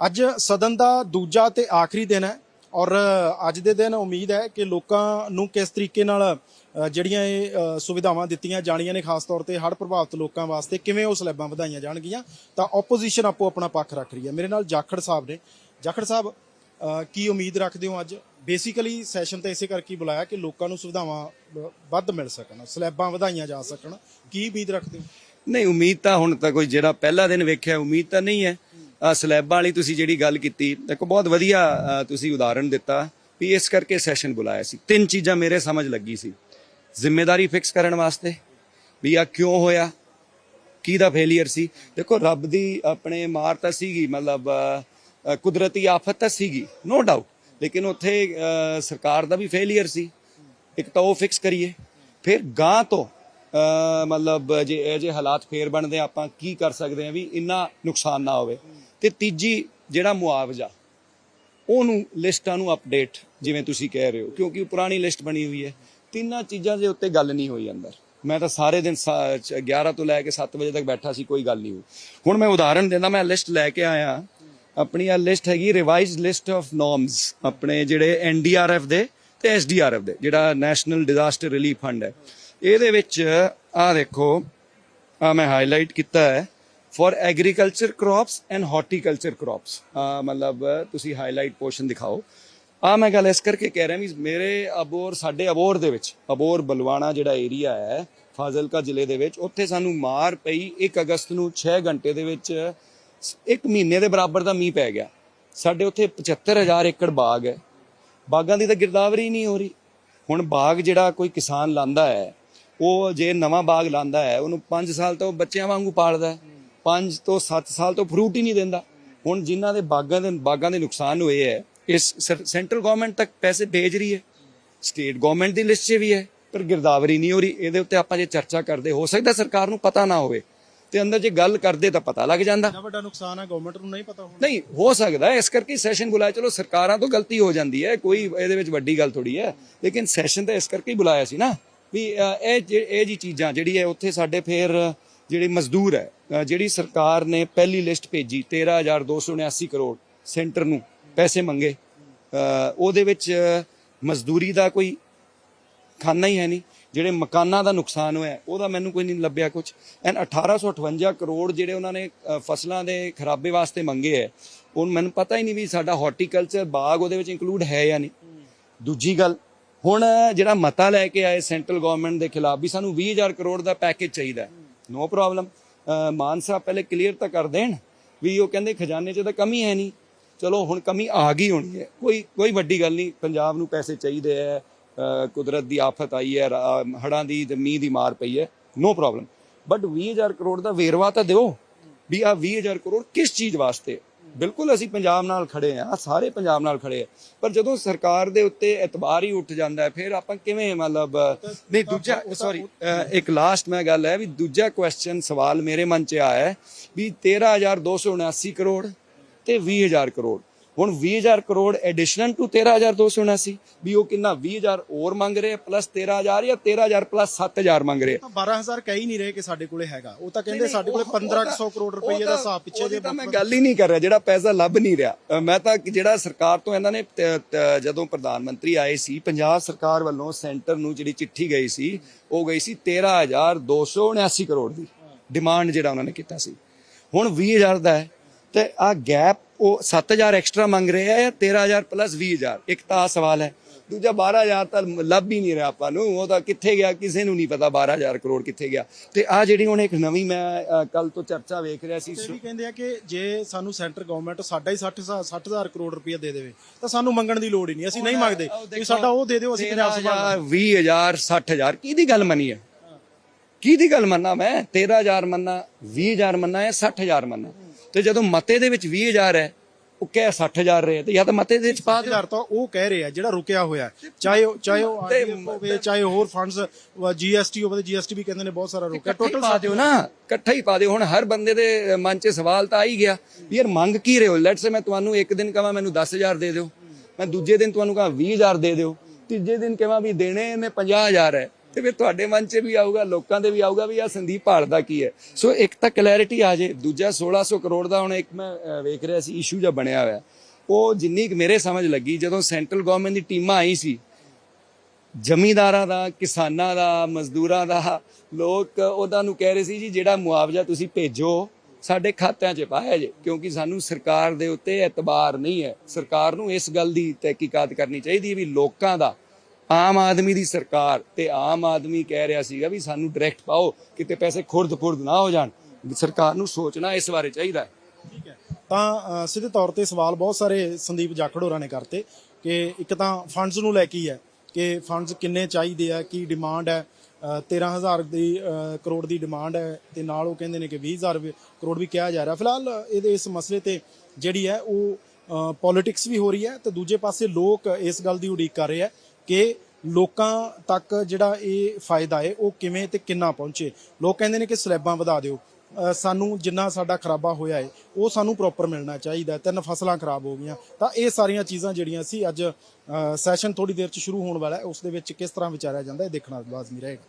ਅੱਜ ਸਦਨ ਦਾ ਦੂਜਾ ਤੇ ਆਖਰੀ ਦਿਨ ਹੈ ਔਰ ਅੱਜ ਦੇ ਦਿਨ ਉਮੀਦ ਹੈ ਕਿ ਲੋਕਾਂ ਨੂੰ ਕਿਸ ਤਰੀਕੇ ਨਾਲ ਜਿਹੜੀਆਂ ਇਹ ਸੁਵਿਧਾਵਾਂ ਦਿੱਤੀਆਂ ਜਾਣੀਆਂ ਨੇ, ਖਾਸ ਤੌਰ ਤੇ ਹੜ੍ਹ ਪ੍ਰਭਾਵਿਤ ਲੋਕਾਂ ਵਾਸਤੇ ਕਿਵੇਂ ਉਹ ਸਲੈਬਾਂ ਵਧਾਈਆਂ ਜਾਣਗੀਆਂ, ਤਾਂ ਆਪੋਜੀਸ਼ਨ ਆਪੋ ਆਪਣਾ ਪੱਖ ਰੱਖ ਰਹੀ ਹੈ। ਮੇਰੇ ਨਾਲ ਜਾਖੜ ਸਾਹਿਬ ਨੇ। ਜਾਖੜ ਸਾਹਿਬ ਕੀ ਉਮੀਦ ਰੱਖਦੇ ਹੋ ਅੱਜ? ਬੇਸਿਕਲੀ ਸੈਸ਼ਨ ਤਾਂ ਇਸੇ ਕਰਕੇ ਬੁਲਾਇਆ ਕਿ ਲੋਕਾਂ ਨੂੰ ਸੁਵਿਧਾਵਾਂ ਵੱਧ ਮਿਲ ਸਕਣ, ਸਲੈਬਾਂ ਵਧਾਈਆਂ ਜਾ ਸਕਣ। ਕੀ ਉਮੀਦ ਰੱਖਦੇ ਹੋ? ਨਹੀਂ, ਉਮੀਦ ਤਾਂ ਹੁਣ ਤਾਂ ਕੋਈ ਜਿਹੜਾ ਪਹਿਲਾ ਦਿਨ ਵੇਖਿਆ, ਉਮੀਦ ਤਾਂ ਨਹੀਂ ਹੈ। ਸਲੈਬਾਂ ਵਾਲੀ ਤੁਸੀਂ ਜਿਹੜੀ ਗੱਲ ਕੀਤੀ ਇੱਕ ਬਹੁਤ ਵਧੀਆ ਤੁਸੀਂ ਉਦਾਹਰਣ ਦਿੱਤਾ ਵੀ ਇਸ ਕਰਕੇ ਸੈਸ਼ਨ ਬੁਲਾਇਆ ਸੀ। ਤਿੰਨ ਚੀਜ਼ਾਂ ਮੇਰੇ ਸਮਝ ਲੱਗੀ ਸੀ। ਜ਼ਿੰਮੇਵਾਰੀ ਫਿਕਸ ਕਰਨ ਵਾਸਤੇ ਵੀ ਆ ਕਿਉਂ ਹੋਇਆ? ਕੀ ਫੇਲਿਅਰ ਸੀ? ਦੇਖੋ ਰੱਬ ਦੀ ਆਪਣੇ ਮਾਰ ਤਾਂ ਸੀਗੀ ਮਤਲਬ ਕੁਦਰਤੀ ਆਫਤ ਤਾਂ ਸੀਗੀ ਨੋ ਡਾਊਟ ਲੇਕਿਨ ਉੱਥੇ ਸਰਕਾਰ ਦਾ ਵੀ ਫੇਲਿਅਰ ਸੀ। ਇੱਕ ਤਾਂ ਉਹ ਫਿਕਸ ਕਰੀਏ। ਫਿਰ ਗਾਂ ਤੋਂ ਅਹ, ਮਤਲਬ ਜੇ ਇਹ ਜੇ ਹਾਲਾਤ ਫੇਰ ਬਣਦੇ ਆਪਾਂ ਕੀ ਕਰ ਸਕਦੇ ਹਾਂ ਵੀ ਇੰਨਾ ਨੁਕਸਾਨ ਨਾ ਹੋਵੇ। ਤੇ ਤੀਜੀ ਜਿਹੜਾ ਮੁਆਵਜ਼ਾ, ਉਹਨੂੰ ਲਿਸਟਾਂ ਨੂੰ ਅਪਡੇਟ ਜਿਵੇਂ ਤੁਸੀਂ ਕਹਿ ਰਹੇ ਹੋ, ਕਿਉਂਕਿ ਪੁਰਾਣੀ ਲਿਸਟ ਬਣੀ ਹੋਈ ਹੈ। ਤਿੰਨਾਂ ਚੀਜ਼ਾਂ ਦੇ ਉੱਤੇ ਗੱਲ ਨਹੀਂ ਹੋਈ ਅੰਦਰ। ਮੈਂ ਤਾਂ ਸਾਰੇ ਦਿਨ ਸਾ- ਚ- 11 ਤੋਂ ਲੈ ਕੇ 7 ਵਜੇ ਤੱਕ ਬੈਠਾ ਸੀ, ਕੋਈ ਗੱਲ ਨਹੀਂ ਹੋਈ। ਹੁਣ ਮੈਂ ਉਦਾਹਰਣ ਦਿੰਦਾ, ਮੈਂ ਲਿਸਟ ਲੈ ਕੇ ਆਇਆ। ਆਪਣੀ ਆ ਲਿਸਟ ਹੈਗੀ ਰਿਵਾਈਜ਼ਡ ਲਿਸਟ ਆਫ ਨੋਰਮਸ ਆਪਣੇ ਜਿਹੜੇ ਐਨਡੀਆਰਐਫ ਦੇ ਤੇ ਐਸਡੀਆਰਐਫ ਦੇ, ਜਿਹੜਾ ਨੈਸ਼ਨਲ ਡਿਜ਼ਾਸਟਰ ਰਿਲੀਫ ਫੰਡ ਹੈ। ਇਹਦੇ ਵਿੱਚ ਆ ਦੇਖੋ ਆ ਮੈਂ ਹਾਈਲਾਈਟ ਕੀਤਾ ਹੈ। For agriculture crops and horticulture crops ਮਤਲਬ ਤੁਸੀਂ ਹਾਈਲਾਈਟ ਪੋਰਸ਼ਨ ਦਿਖਾਓ ਆ ਮੈਂ ਗੱਲ ਇਸ ਕਰਕੇ ਕਹਿ ਰਿਹਾ ਵੀ ਮੇਰੇ ਅਬੋਰ ਸਾਡੇ ਅਬੋਰ ਦੇ ਵਿੱਚ ਅਬੋਰ ਬਲਵਾਣਾ ਜਿਹੜਾ ਏਰੀਆ ਹੈ ਫਾਜ਼ਿਲਕਾ ਜ਼ਿਲ੍ਹੇ ਦੇ ਵਿੱਚ ਉੱਥੇ ਸਾਨੂੰ ਮਾਰ ਪਈ 1 ਅਗਸਤ ਨੂੰ 6 ਘੰਟੇ ਦੇ ਵਿੱਚ ਇੱਕ ਮਹੀਨੇ ਦੇ ਬਰਾਬਰ ਦਾ ਮੀਂਹ ਪੈ ਗਿਆ ਸਾਡੇ ਉੱਥੇ 75000 ਏਕੜ ਬਾਗ ਹੈ ਬਾਗਾਂ ਦੀ ਤਾਂ ਗਿਰਦਾਵਰੀ ਨਹੀਂ ਹੋ ਰਹੀ ਹੁਣ ਬਾਗ ਜਿਹੜਾ ਕੋਈ ਕਿਸਾਨ ਲਾਂਦਾ ਹੈ ਉਹ ਜੇ ਨਵਾਂ ਬਾਗ ਲਾਂਦਾ ਹੈ ਉਹਨੂੰ 5 ਸਾਲ ਤੋਂ ਬੱਚਿਆਂ ਵਾਂਗੂ ਪਾਲਦਾ ਹੈ 5 ਤੋਂ 7 ਸਾਲ ਤੋਂ ਫਰੂਟ ਹੀ ਨਹੀਂ ਦਿੰਦਾ। ਹੁਣ ਜਿਨ੍ਹਾਂ ਦੇ ਬਾਗਾਂ ਦੇ ਬਾਗਾਂ ਦੇ ਨੁਕਸਾਨ ਹੋਏ ਹੈ ਇਸ ਸੈਂਟਰਲ ਗਵਰਨਮੈਂਟ ਤੱਕ ਪੈਸੇ ਭੇਜ ਰਹੀ ਹੈ। ਸਟੇਟ ਗਵਰਨਮੈਂਟ ਦੀ ਲਿਸਟ 'ਚ ਵੀ ਹੈ ਪਰ ਗਿਰਦਾਵਰੀ ਨਹੀਂ ਹੋ ਰਹੀ। ਇਹਦੇ ਉੱਤੇ ਆਪਾਂ ਜੇ ਚਰਚਾ ਕਰਦੇ ਹੋ ਸਕਦਾ ਸਰਕਾਰ ਨੂੰ ਪਤਾ ਨਾ ਹੋਵੇ। ਤੇ ਅੰਦਰ ਜੇ ਗੱਲ ਕਰਦੇ ਤਾਂ ਪਤਾ ਲੱਗ ਜਾਂਦਾ। ਵੱਡਾ ਨੁਕਸਾਨ ਹੈ ਗਵਰਨਮੈਂਟ ਨੂੰ ਨਹੀਂ ਪਤਾ ਹੁਣ। ਨਹੀਂ ਹੋ ਸਕਦਾ ਇਸ ਕਰਕੇ ਸੈਸ਼ਨ ਬੁਲਾਇਆ। ਚਲੋ ਸਰਕਾਰਾਂ ਤੋਂ ਗਲਤੀ ਹੋ ਜਾਂਦੀ ਹੈ। ਕੋਈ ਇਹਦੇ ਵਿੱਚ ਵੱਡੀ ਗੱਲ ਥੋੜੀ ਹੈ। ਲੇਕਿਨ ਸੈਸ਼ਨ ਤਾਂ ਇਸ ਕਰਕੇ ਹੀ ਬੁਲਾਇਆ ਸੀ ਨਾ। ਵੀ ਇਹ ਇਹ ਜੀ ਚੀਜ਼ਾਂ ਜਿਹੜੀ ਹੈ ਉੱਥੇ ਸਾਡੇ ਫੇਰ ਜਿਹੜੇ ਮਜ਼ਦੂਰ ਹੈ ਜਿਹੜੀ ਸਰਕਾਰ ਨੇ ਪਹਿਲੀ ਲਿਸਟ ਭੇਜੀ 13279 ਕਰੋੜ ਸੈਂਟਰ ਨੂੰ ਪੈਸੇ ਮੰਗੇ ਉਹਦੇ ਵਿੱਚ ਮਜ਼ਦੂਰੀ ਦਾ ਕੋਈ ਖਾਨਾ ਹੀ ਹੈ ਨਹੀਂ, ਜਿਹੜੇ ਮਕਾਨਾਂ ਦਾ ਨੁਕਸਾਨ ਹੋਇਆ, ਉਹਦਾ ਮੈਨੂੰ ਕੋਈ ਨਹੀਂ ਲੱਭਿਆ ਕੁਝ ਐਨ 1858 ਕਰੋੜ ਜਿਹੜੇ ਉਹਨਾਂ ਨੇ ਫਸਲਾਂ ਦੇ ਖਰਾਬੇ ਵਾਸਤੇ ਮੰਗੇ ਹੈ, ਉਹ ਮੈਨੂੰ ਪਤਾ ਹੀ ਨਹੀਂ ਵੀ ਸਾਡਾ ਹਾਰਟੀਕਲਚਰ ਬਾਗ ਉਹਦੇ ਵਿੱਚ ਇਨਕਲੂਡ ਹੈ ਜਾਂ ਨਹੀਂ। ਦੂਜੀ ਗੱਲ, ਹੁਣ ਜਿਹੜਾ ਮਤਾ ਲੈ ਕੇ ਆਏ ਸੈਂਟਰਲ ਗਵਰਨਮੈਂਟ ਦੇ ਖਿਲਾਫ ਵੀ ਸਾਨੂੰ 20000 ਕਰੋੜ ਦਾ ਪੈਕੇਜ ਚਾਹੀਦਾ ਨੋ ਪ੍ਰੋਬਲਮ ਮਾਨ ਸਾਹਿਬ ਪਹਿਲੇ ਕਲੀਅਰ ਤਾਂ ਕਰ ਦੇਣ ਵੀ ਉਹ ਕਹਿੰਦੇ ਖਜ਼ਾਨੇ 'ਚ ਤਾਂ ਕਮੀ ਹੈ ਨਹੀਂ। ਚਲੋ ਹੁਣ ਕਮੀ ਆ ਗਈ ਹੋਣੀ ਹੈ। ਕੋਈ ਕੋਈ ਵੱਡੀ ਗੱਲ ਨਹੀਂ। ਪੰਜਾਬ ਨੂੰ ਪੈਸੇ ਚਾਹੀਦੇ ਹੈ। ਕੁਦਰਤ ਦੀ ਆਫਤ ਆਈ ਹੈ। ਰਾ- ਹੜ੍ਹਾਂ ਦੀ ਤੇ ਮੀਂਹ ਦੀ ਮਾਰ ਪਈ ਹੈ। ਨੋ ਪ੍ਰੋਬਲਮ ਬਟ 20000 ਕਰੋੜ ਦਾ ਵੇਰਵਾ ਤਾਂ ਦਿਓ ਵੀ ਆ 20000 ਕਰੋੜ ਕਿਸ ਚੀਜ਼ ਵਾਸਤੇ? ਬਿਲਕੁਲ ਅਸੀਂ ਪੰਜਾਬ ਨਾਲ ਖੜੇ ਆ ਸਾਰੇ ਪੰਜਾਬ ਨਾਲ ਖੜੇ ਆ ਪਰ ਜਦੋਂ ਸਰਕਾਰ ਦੇ ਉੱਤੇ ਇਤਬਾਰ ਹੀ ਉੱਠ ਜਾਂਦਾ ਹੈ, ਫਿਰ ਆਪਾਂ ਕਿਵੇਂ ਮਤਲਬ, ਨਹੀਂ, ਦੂਜਾ ਸੌਰੀ ਇੱਕ ਲਾਸਟ ਮੈਂ ਗੱਲ ਹੈ ਵੀ ਦੂਜਾ ਕੁਐਸਚਨ ਸਵਾਲ ਮੇਰੇ ਮਨ 'ਚ ਆਇਆ ਹੈ ਵੀ 13279 ਕਰੋੜ ਤੇ 20000 ਕਰੋੜ। ਹੁਣ 20000 ਕਰੋੜ ਐਡੀਸ਼ਨਲ ਟੂ 13279 ਵੀ ਉਹ ਕਿੰਨਾ? 20000 ਹੋਰ ਮੰਗ ਰਹੇ ਪਲੱਸ 13000 ਜਾਂ 13000 ਪਲੱਸ 7000 ਮੰਗ ਰਹੇ। ਤਾਂ 12000 ਕਹਿ ਹੀ ਨਹੀਂ ਰਹੇ ਕਿ ਸਾਡੇ ਕੋਲੇ ਹੈਗਾ। ਉਹ ਤਾਂ ਕਹਿੰਦੇ ਸਾਡੇ ਕੋਲੇ 1500 ਕਰੋੜ ਰੁਪਏ ਦਾ ਹਿਸਾਬ ਪਿੱਛੇ ਤਾਂ ਮੈਂ ਗੱਲ ਹੀ ਨਹੀਂ ਕਰ ਰਿਹਾ ਜਿਹੜਾ ਪੈਸਾ ਲੱਭ ਨਹੀਂ ਰਿਹਾ। ਮੈਂ ਤਾਂ ਜਿਹੜਾ ਸਰਕਾਰ ਤੋਂ ਇਹਨਾਂ ਨੇ ਜਦੋਂ ਪ੍ਰਧਾਨ ਮੰਤਰੀ ਆਏ ਸੀ ਪੰਜਾਬ ਸਰਕਾਰ ਵੱਲੋਂ ਸੈਂਟਰ ਨੂੰ ਜਿਹੜੀ ਚਿੱਠੀ ਗਈ ਸੀ ਉਹ ਗਈ ਸੀ 13279 ਕਰੋੜ ਦੀ। ਡਿਮਾਂਡ ਜਿਹੜਾ ਉਹਨਾਂ ਨੇ ਕੀਤਾ ਸੀ। ਹੁਣ 20000 ਦਾ ਹੈ। ਤੇ ਆ ਗੈਪ ਉਹ 7000 ਐਕਸਟਰਾ ਮੰਗ ਰਹੇ ਆ ਜਾਂ 13000 ਪਲੱਸ 20000 ਇੱਕ ਤਾਂ ਸਵਾਲ ਹੈ। ਦੂਜਾ 12000 ਤਾਂ ਲੱਭ ਹੀ ਨਹੀਂ ਰਿਹਾ ਆਪਾਂ ਨੂੰ। ਉਹ ਤਾਂ ਕਿੱਥੇ ਗਿਆ ਕਿਸੇ ਨੂੰ ਨਹੀਂ ਪਤਾ 12000 ਕਰੋੜ ਕਿੱਥੇ ਗਿਆ। ਤੇ ਆ ਜਿਹੜੀ ਹੁਣ ਇੱਕ ਨਵੀਂ ਮੈਂ ਕੱਲ ਤੋਂ ਚਰਚਾ ਵੇਖ ਰਿਹਾ ਸੀ ਵੀ ਕਹਿੰਦੇ ਆ ਕਿ ਜੇ ਸਾਨੂੰ ਸੈਂਟਰ ਗਵਰਨਮੈਂਟ ਸਾਡਾ ਹੀ 60 60000 ਕਰੋੜ ਰੁਪਏ ਦੇ ਦੇਵੇ ਤਾਂ ਸਾਨੂੰ ਮੰਗਣ ਦੀ ਲੋੜ ਹੀ ਨਹੀਂ। ਅਸੀਂ ਨਹੀਂ ਮੰਗਦੇ। ਵੀ ਸਾਡਾ ਉਹ ਦੇ ਦਿਓ ਅਸੀਂ ਪੰਜਾਬ ਸੰਭਾਲ 20000 60000 ਕਿਹਦੀ ਗੱਲ ਮੰਨੀ ਹੈ? ਕਿਹਦੀ ਗੱਲ ਮੰਨਾ ਮੈਂ? 13000 ਮੰਨਾ 20000 ਮੰਨਾ ਜਾਂ 60000 ਮੰਨਾ? ਤੇ ਜਦੋਂ ਮਤੇ ਦੇ ਵਿੱਚ 20000 ਹੈ ਉਹ ਕਹਿ 60000 ਰਹੇ ਤੇ ਜਾਂ ਤਾਂ ਮਤੇ ਦੇ ਵਿੱਚ ਪਾ ਦਿਓ। 1000 ਤਾਂ ਉਹ ਕਹਿ ਰਹੇ ਜਿਹੜਾ ਰੁਕਿਆ ਹੋਇਆ। ਚਾਹੇ ਉਹ ਚਾਹੇ ਉਹ RDF ਹੋਵੇ ਚਾਹੇ ਹੋਰ ਫੰਡਸ ਜੀਐਸਟੀ ਹੋਵੇ ਜੀਐਸਟੀ ਵੀ ਕਹਿੰਦੇ ਨੇ ਬਹੁਤ ਸਾਰਾ ਰੁਕਿਆ। ਟੋਟਲ ਪਾ ਦਿਓ ਨਾ ਇਕੱਠਾ ਹੀ ਪਾ ਦਿਓ। ਹੁਣ ਹਰ ਬੰਦੇ ਦੇ ਮਨ 'ਚ ਸਵਾਲ ਤਾਂ ਆ ਹੀ ਗਿਆ ਵੀ ਯਾਰ ਮੰਗ ਕੀ ਰਹੇ ਹੋ? ਲੈਟਸ ਸੇ ਮੈਂ ਤੁਹਾਨੂੰ ਇੱਕ ਦਿਨ ਕਹਾਂ ਮੈਨੂੰ 10000 ਦੇ ਦਿਓ। ਮੈਂ ਦੂਜੇ ਦਿਨ ਤੁਹਾਨੂੰ ਕਹਾਂ 20000 ਦੇ ਦਿਓ। ਤੀਜੇ ਦਿਨ ਕਹਾਂ ਵੀ ਦੇਣੇ ਨੇ 50000 ਹੈ। ਤੇ ਫਿਰ ਤੁਹਾਡੇ ਮਨ 'ਚ ਵੀ ਆਊਗਾ, ਲੋਕਾਂ ਦੇ ਵੀ ਆਊਗਾ ਵੀ ਆ ਸੰਦੀਪ ਭਾਲਦਾ ਕੀ ਹੈ। ਸੋ ਇੱਕ ਤਾਂ ਕਲੈਰਿਟੀ ਆ ਜੇ, ਦੂਜਾ 1600 ਕਰੋੜ ਦਾ ਹੁਣ ਇੱਕ ਮੈਂ ਵੇਖ ਰਿਹਾ ਸੀ ਇਸ਼ੂ ਜਿਹਾ ਬਣਿਆ ਹੋਇਆ। ਉਹ ਜਿੰਨੀ ਕੁ ਮੇਰੇ ਸਮਝ ਲੱਗੀ, ਜਦੋਂ ਸੈਂਟਰਲ ਗਵਰਨਮੈਂਟ ਦੀ ਟੀਮਾਂ ਆਈ ਸੀ, ਜ਼ਮੀਂਦਾਰਾਂ ਦਾ, ਕਿਸਾਨਾਂ ਦਾ, ਮਜ਼ਦੂਰਾਂ ਦਾ, ਲੋਕ ਉਹਨਾਂ ਨੂੰ ਕਹਿ ਰਹੇ ਸੀ ਜੀ, ਜਿਹੜਾ ਮੁਆਵਜ਼ਾ ਤੁਸੀਂ ਭੇਜੋ, ਸਾਡੇ ਖਾਤਿਆਂ 'ਚ ਪਾਇਆ ਜੇ, ਕਿਉਂਕਿ ਸਾਨੂੰ ਸਰਕਾਰ ਦੇ ਉੱਤੇ ਇਤਬਾਰ ਨਹੀਂ ਹੈ। ਸਰਕਾਰ ਨੂੰ ਇਸ ਗੱਲ ਦੀ ਤਹਿਕੀਕਾਤ ਕਰਨੀ ਚਾਹੀਦੀ ਹੈ ਵੀ ਲੋਕਾਂ ਦਾ ਆਮ ਆਦਮੀ ਦੀ ਸਰਕਾਰ ਤੇ ਆਮ ਆਦਮੀ ਕਹਿ ਰਿਹਾ ਸੀਗਾ ਵੀ ਸਾਨੂੰ ਡਾਇਰੈਕਟ ਪਾਓ ਕਿਤੇ ਪੈਸੇ ਖੁਰਦ-ਫੁਰਦ ਨਾ ਹੋ ਜਾਣ। ਸਰਕਾਰ ਨੂੰ ਸੋਚਣਾ ਇਸ ਬਾਰੇ ਚਾਹੀਦਾ ਹੈ। ਠੀਕ ਹੈ। ਤਾਂ ਸਿੱਧੇ ਤੌਰ ਤੇ ਸਵਾਲ ਬਹੁਤ ਸਾਰੇ ਸੰਦੀਪ ਜਾਖੜ ਹੋਰਾਂ ਨੇ ਕਰਤੇ ਕਿ ਇੱਕ ਤਾਂ ਫੰਡਸ ਨੂੰ ਲੈ ਕੇ ਹੀ ਹੈ ਕਿ ਫੰਡਸ ਕਿੰਨੇ ਚਾਹੀਦੇ ਆ ਕੀ ਡਿਮਾਂਡ ਹੈ ਅ, 13000 ਦੀ ਕਰੋੜ ਦੀ ਡਿਮਾਂਡ ਹੈ ਤੇ ਨਾਲ ਉਹ ਕਹਿੰਦੇ ਨੇ ਕਿ 20000 ਵੀ- ਕਰੋੜ ਵੀ ਕਿਹਾ ਜਾ ਰਿਹਾ। ਫਿਲਹਾਲ ਇਹਦੇ ਇਸ ਮਸਲੇ ਤੇ ਜਿਹੜੀ ਹੈ ਉਹ ਪੋਲਿਟਿਕਸ ਵੀ ਹੋ ਰਹੀ ਹੈ ਤੇ ਦੂਜੇ ਪਾਸੇ ਲੋਕ ਇਸ ਗੱਲ ਦੀ ਉਡੀਕ ਕਰ ਰਹੇ ਆ ਕਿ ਲੋਕਾਂ ਤੱਕ ਜਿਹੜਾ ਇਹ ਫਾਇਦਾ ਹੈ, ਉਹ ਕਿਵੇਂ ਤੇ ਕਿੰਨਾ ਪਹੁੰਚੇ? ਲੋਕ ਕਹਿੰਦੇ ਨੇ ਕਿ ਸਲੈਬਾਂ ਵਧਾ ਦਿਓ। ਸਾਨੂੰ ਜਿੰਨਾ ਸਾਡਾ ਖਰਾਬਾ ਹੋਇਆ ਹੈ, ਉਹ ਸਾਨੂੰ ਪ੍ਰੋਪਰ ਮਿਲਣਾ ਚਾਹੀਦਾ ਤਿੰਨ ਫਸਲਾਂ ਖਰਾਬ ਹੋ ਗਈਆਂ। ਤਾਂ ਇਹ ਸਾਰੀਆਂ ਚੀਜ਼ਾਂ ਜਿਹੜੀਆਂ ਸੀ, ਅੱਜ ਸੈਸ਼ਨ ਥੋੜੀ ਦੇਰ ਚ ਸ਼ੁਰੂ ਹੋਣ ਵਾਲਾ ਹੈ। ਉਸ ਦੇ ਵਿੱਚ ਕਿਸ ਤਰ੍ਹਾਂ ਵਿਚਾਰਿਆ ਜਾਂਦਾ ਇਹ ਦੇਖਣਾ ਲਾਜ਼ਮੀ ਰਹੇਗਾ।